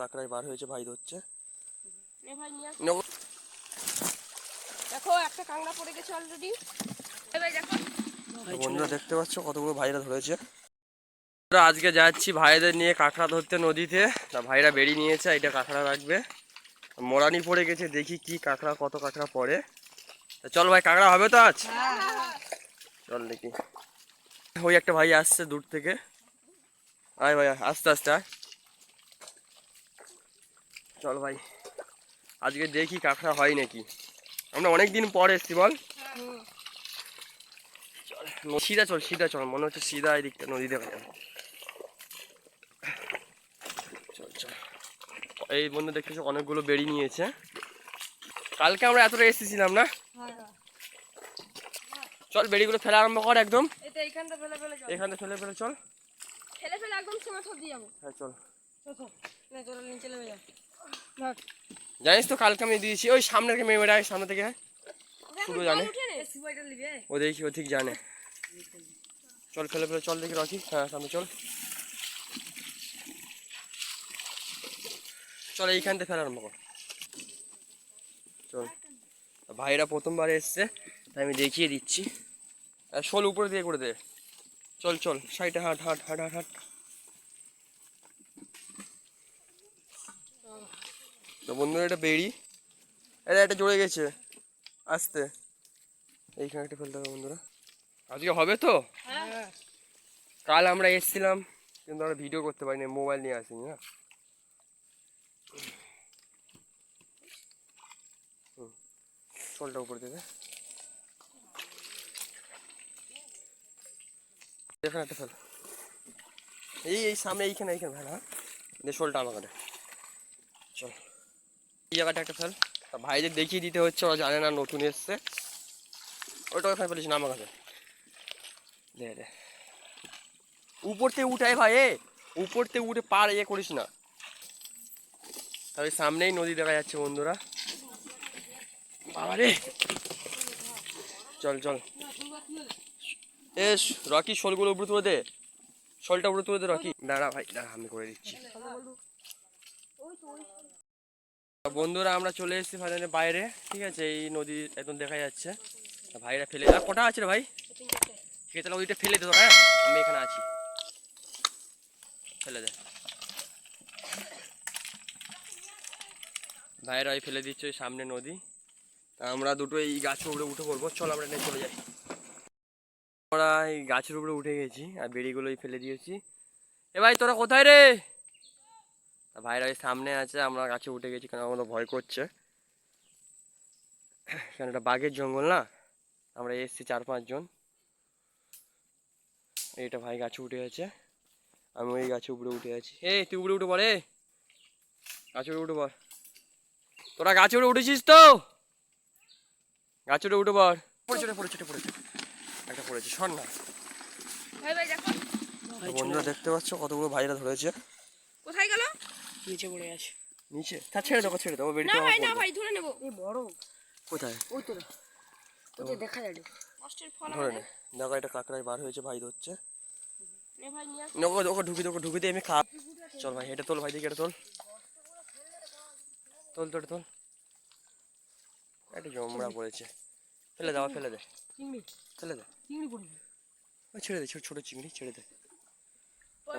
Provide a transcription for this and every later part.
কাঁকড়ায় বার হয়েছে ভাই ধরছে। দেখো একটা কাংড়া পড়ে গেছে অলরেডি বন্ধুরা দেখতে পাচ্ছ কতগুলো ভাইরা ধরেছে? আজকে যাচ্ছি ভাইদের নিয়ে কাঁকড়া ধরতে নদীতে। তা ভাইরা বেরিয়ে নিয়েছে এটা কাঁকড়া রাখবে। মোরানি পড়ে গেছে দেখি কি কাঁকড়া কত কাঁকড়া পড়ে। তা চল ভাই কাঁকড়া হবে তো আজ? চল দেখি। ওই একটা ভাই আসছে দূর থেকে। আয় ভাই আস্তে আস্তে আয়। চল ভাই আজকে দেখি কাঁকড়া হয় নাকি। আমরা অনেক দিন পর এসছি বল। সিধা চল সিধা চল মনে হচ্ছে সিধা এই দিকটা নদী দেখা যাবে। চল চল। এই বন্ধু দেখতেছো অনেকগুলো বেড়ি নিয়েছে। কালকে আমরা এতটা এসেছিলাম না? চল বেড়িগুলো ফেলা আরম্ভ কর একদম। এটা ফেলে ফেলে এখানে ফেলে ফেলে চল। ফেলে ফেলে একদম সীমা সব দিয়ে যাব। হ্যাঁ চল। চলো নিচে নেমে যাও। জানিস তো কালকে আমি দিয়েছি ওই সামনে থেকে মেয়ে মেয়েরা সামনে থেকে শুধু জানে। ও দেখি ও ঠিক জানে। চল ফেলে ফেলে চল দেখি রাখি। হ্যাঁ সামনে চল। চল এইখান থেকে ফেলা আরম্ভ কর। চল। ভাইরা প্রথমবার এসছে তাই আমি দেখিয়ে দিচ্ছি। আর শোল উপরে দিয়ে করে দে। চল চল সাইডে হাট হাট হাট হাট হাট। তো বন্ধুরা, এটা বেরি এটা এটা জড়ে গেছে। আসতে। এইখানে একটা ফেলতে হবে বন্ধুরা। আজকে হবে তো? কাল আমরা এসেছিলাম, কিন্তু আমরা ভিডিও করতে পারিনি মোবাইল নিয়ে আসিনি না। এখানে একটা ফেল। এই এই সামনে এইখানে এইখানে ফেল হ্যাঁ। দে শোলটা আমাকে চল। জায়গাটা একটা ফেল। তা ভাইদের দেখিয়ে দিতে হচ্ছে, ওরা জানে না নতুন এসছে। ওটা ওখানে ফেলিস না আমার কাছে। দে উপর থেকে উঠায় ভাই, এ। উপর থেকে উঠে পার ইয়ে করিস না। তবে সামনেই নদী দেখা যাচ্ছে বন্ধুরা। বাবা রে চল চল। এস রকি, শোলগুলো উপরে তুলে দে। শোলটা উপরে তুলে দে, রকি। দাঁড়া ভাই, দাঁড়া, আমি করে দিচ্ছি। বন্ধুরা, আমরা চলে এসেছি ফাইনালি বাইরে, ঠিক আছে? এই নদী একদম দেখা যাচ্ছে। ভাইরা ফেলে আর কটা আছে রে ভাই? ঠিক আছে ওইটা ফেলে দে হ্যাঁ? আমি এখানে আছি। ফেলে দে। ভাইরা ওই ফেলে দিচ্ছে ওই সামনে নদী। আমরা দুটো এই গাছের উপরে উঠে পড়ব। চল আমরা নিয়ে চলে যাই। আমরা এই গাছের উপরে উঠে গেছি, আর বেড়িগুলোই ফেলে দিয়েছি। এ ভাই, তোরা কোথায় রে? ভাইরা ওই সামনে আছে আমরা গাছে উঠে গেছি কারণ আমাদের ভয় করছে। কারণ এটা বাঘের জঙ্গল না? আমরা এসছি চার পাঁচজন এইটা ভাই গাছে উঠে গেছে আমি ওই গাছে উপরে উঠে আছি। এই তুই উপরে উঠে পড়ে। গাছে উঠে উঠে পড়। তোরা গাছে উঠে উঠেছিস তো? গাছে উঠে উঠে পড়। পড়েছে পড়েছে পড়েছে। একটা পড়েছে সর না। বন্ধুরা দেখতে পাচ্ছ কতগুলো ভাইরা ধরেছে। নিচে পড়ে আছে। নিচে? তা ছেড়ে দেবো ছেড়ে বেরিয়ে না ভাই না ভাই ধরে নেব। এই বড়। কোথায়? ওই তো ওই তো দেখা কষ্টের ফল ধরে নে। দেখো এটা কাঁকড়ায় বার হয়েছে ভাই ধরছে। নে ভাই নিয়ে ওকে ওকে ঢুকি ওকে ঢুকি দিয়ে আমি খা চল ভাই এটা তোল ভাই দিকে এটা তোল। তোল তোল তোল। একটা জমড়া পড়েছে। ফেলে দাও ফেলে দে। চিংড়ি ফেলে দে। চিংড়ি পড়েছে ছেড়ে দে ছোট ছোট চিংড়ি ছেড়ে দে।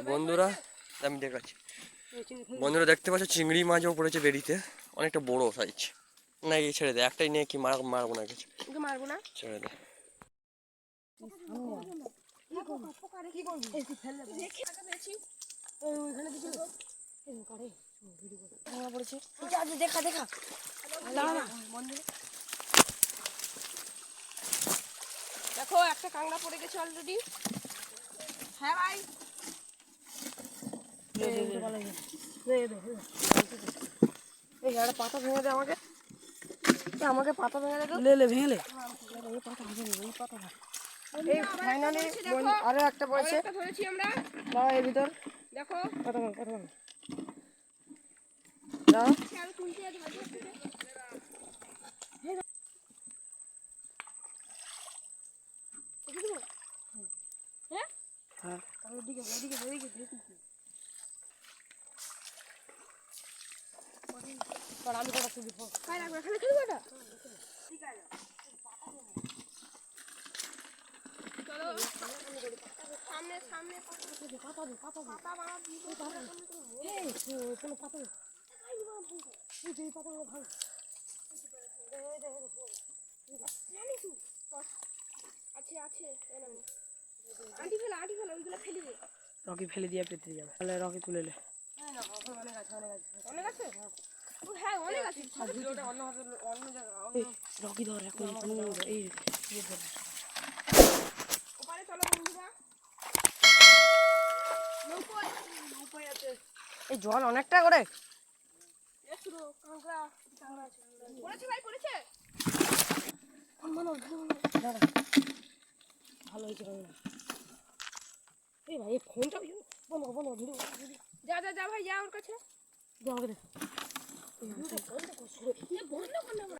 বন্ধুরা আমি দেখাচ্ছি। বন্ধুরা দেখতে পাচ্ছ চিংড়ি মাছও পড়েছে বেরিতে অনেকটা বড় সাইজ না এই ছেড়ে দে একটাই নিয়ে কি মার মারবো না কিছু। মারবো না। ছেড়ে দে। দেখা দেখা দেখো একটা কাংড়া পড়ে গেছে অলরেডি হ্যাঁ ভাই। এই, একটা পাতা ভেঙে দে আমাকে। আমাকে পাতা ভেঙে দেখো লে লে ভেঙে লে এই পাতা ভেঙে এই পাতা এই ফাইনালি আরও একটা পড়েছে ধরেছি আমরা। দাঁড়া এর ভিতর। দেখো। কত মান কত মান। দেখে দেবো? হ্যাঁ। হ্যাঁ। তাহলে এদিকে এদিকে। আমি কটা তুলি খাই রাখবে এখানে খেলব এটা চলো সামনে সামনে পাতা দে পাতা দে পাতা বানা এই কোনো পাতা দে এই যে এই পাতাগুলো ভাঙ আছে আছে আন্টি ফেলা আন্টি ফেলা ওইগুলো ফেলে দে রকি ফেলে দিয়ে পেতে যাবে। তাহলে রকি তুলে লে অনেক আছে ও হ্যাঁ অনেক আছে। এই, রকি ধর এখন পানি নিয়ে যা, এই ইয়ে ধর। ওপারে চলো বন্ধুরা। নৌকোয় নৌকোয় আছে এই জল অনেকটা করে। ভালো হয়েছে এই ভাই ফোনটা বন্ধ বন্ধ যা যা যা ভাই যা ওর কাছে। দে আমাকে 이거 뭐 하는 거야?